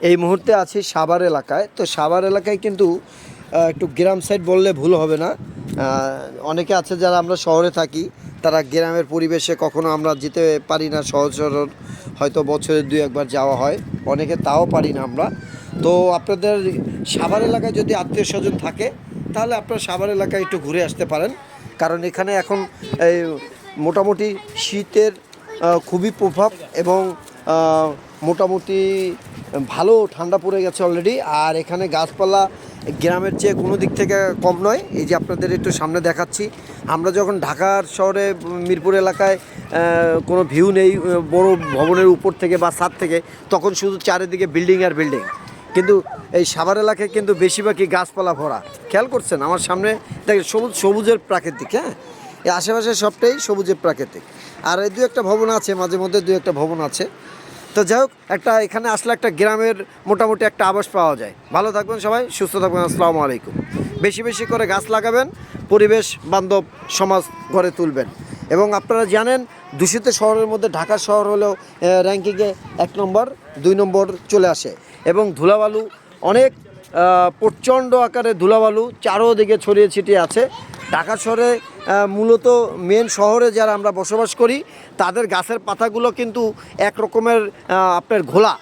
এই মুহূর্তে আছি সাভার এলাকায়। তো সাভার এলাকায় কিন্তু একটু গ্রাম সাইড বললে ভুল হবে না। অনেকে আছে যারা আমরা শহরে থাকি, তারা গ্রামের পরিবেশে কখনো আমরা যেতে পারি না সহজ সরল হয়তো বছরে দুই একবার যাওয়া হয়। অনেকে তাও পারি না আমরা। তো আপনাদের সাভার এলাকায় যদি আত্মীয় স্বজন থাকে, তাহলে আপনারা সাভার এলাকায় একটু ঘুরে আসতে পারেন। কারণ এখানে এখন এই মোটামুটি শীতের খুবই প্রভাব এবং মোটামুটি ভালো ঠান্ডা পড়ে গেছে অলরেডি আর এখানে গাছপালা গ্রামের চেয়ে কোনো দিক থেকে কম নয়। এই যে আপনাদের একটু সামনে দেখাচ্ছি, আমরা যখন ঢাকার শহরে, মিরপুর এলাকায় কোনো ভিউ নেই, বড় ভবনের উপর থেকে বা ছাদ থেকে, তখন শুধু চারিদিকে বিল্ডিং আর বিল্ডিং কিন্তু এই সাভার এলাকায় কিন্তু বেশিরভাগই গাছপালা ভরা। খেয়াল করছেন? আমার সামনে দেখেন, সবুজ, সবুজের প্রাকৃতিক হ্যাঁ? এই আশেপাশে সবটাই সবুজের প্রাকৃতিক। আর এই দু একটা ভবন আছে, মাঝে মধ্যে দু একটা ভবন আছে। তো যাই হোক, একটা এখানে আসলে একটা গ্রামের মোটামুটি একটা আবাস পাওয়া যায়। ভালো থাকবেন সবাই, সুস্থ থাকবেন, আসসালামু আলাইকুম। বেশি বেশি করে গাছ লাগাবেন, পরিবেশ, বান্ধব, সমাজ গড়ে তুলবেন। এবং আপনারা জানেন, দূষিত শহরের মধ্যে ঢাকা শহর হলেও র্যাঙ্কিংয়ে এক নম্বর, দুই নম্বর চলে আসে। এবং ধুলাবালু অনেক প্রচণ্ড আকারে ধুলাবালু চারোদিকে ছড়িয়ে ছিটিয়ে আছে। ঢাকা শহরে মূলত মেন শহরে যারা আমরা বসবাস করি তাদের গাছের পাতাগুলো কিন্তু এক রকমের আপনার ঘোলা।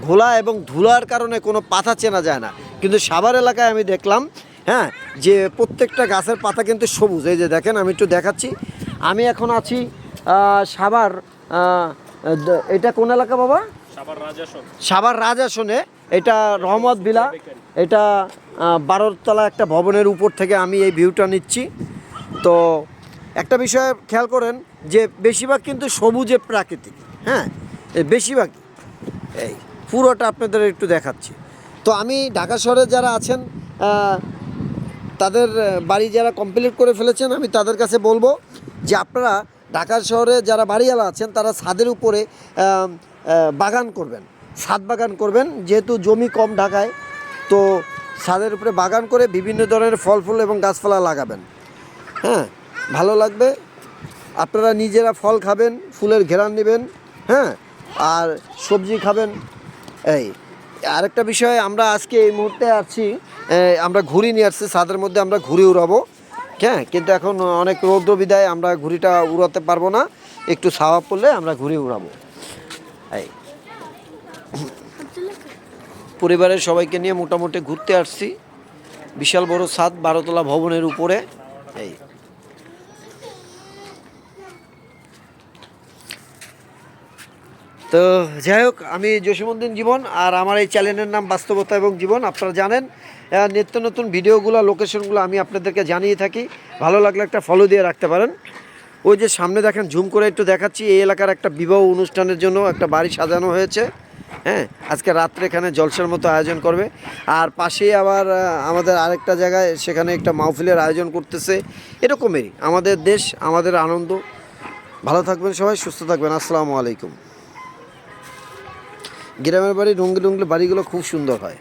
ঘোলা এবং ধুলার কারণে কোনো পাতা চেনা যায় না। কিন্তু সাভার এলাকায় আমি দেখলাম হ্যাঁ যে প্রত্যেকটা গাছের পাতা কিন্তু সবুজ। এই যে দেখেন আমি একটু দেখাচ্ছি। আমি এখন আছি সাভার দ- এটা কোন এলাকা বাবা? সাভার রাজাসনে। এটা রহমত বিলা। এটা বারোতলা একটা ভবনের উপর থেকে আমি এই ভিউটা নিচ্ছি। তো একটা বিষয়ে খেয়াল করেন যে বেশিরভাগ কিন্তু সবুজে প্রাকৃতিক হ্যাঁ? বেশিরভাগ, এই পুরোটা আপনাদের একটু দেখাচ্ছি। তো আমি ঢাকা শহরে যারা আছেন তাদের বাড়ি যারা কমপ্লিট করে ফেলেছেন, আমি তাদের কাছে বলব যে আপনারা ঢাকা শহরে যারা বাড়িওয়ালা আছেন, তারা ছাদের উপরে বাগান করবেন। ছাদ বাগান করবেন। যেহেতু জমি কম ঢাকায়, তো ছাদের উপরে বাগান করে বিভিন্ন ধরনের ফল, ফুল এবং গাছপালা লাগাবেন। হ্যাঁ ভালো লাগবে। আপনারা নিজেরা ফল খাবেন, ফুলের ঘেরান নেবেন হ্যাঁ আর সবজি খাবেন। এই, আরেকটা বিষয়, আমরা আজকে এই মুহূর্তে আছি আমরা ঘুড়ি নিয়ে আসছি, ছাদের মধ্যে আমরা ঘুড়ি উড়াবো। হ্যাঁ কিন্তু এখন অনেক রৌদ্র বিদায়, আমরা ঘুড়িটা উড়াতে পারব না। একটু ছাওয়া পড়লে আমরা ঘুড়ি উড়াবো। এই পরিবারের সবাইকে নিয়ে মোটামুটি ঘুরতে আসছি। বিশাল বড় ছাদ, বারোতলা ভবনের উপরে। এই। তো যাই হোক, আমি জসীমউদ্দিন জীবন আর আমার এই চ্যানেলের নাম বাস্তবতা এবং জীবন, আপনারা জানেন। নিত্য নতুন ভিডিওগুলো, লোকেশনগুলো আমি আপনাদেরকে জানিয়ে থাকি। ভালো লাগলে একটা ফলো দিয়ে রাখতে পারেন। ওই যে সামনে দেখেন ঝুম করে একটু দেখাচ্ছি। এই এলাকার একটা বিবাহ অনুষ্ঠানের জন্য একটা বাড়ি সাজানো হয়েছে। হ্যাঁ আজকে রাত্রে এখানে জলসার মতো আয়োজন করবে। আর পাশেই আবার আমাদের আরেকটা জায়গায় সেখানে একটা মাহফিলের আয়োজন করতেছে। এরকমেরই আমাদের দেশ, আমাদের আনন্দ। ভালো থাকবেন সবাই, সুস্থ থাকবেন। আসসালামু আলাইকুম। গ্রামের বাড়ি ডুঙ্গি ডুঙ্গলি বাড়িগুলো খুব সুন্দর হয়।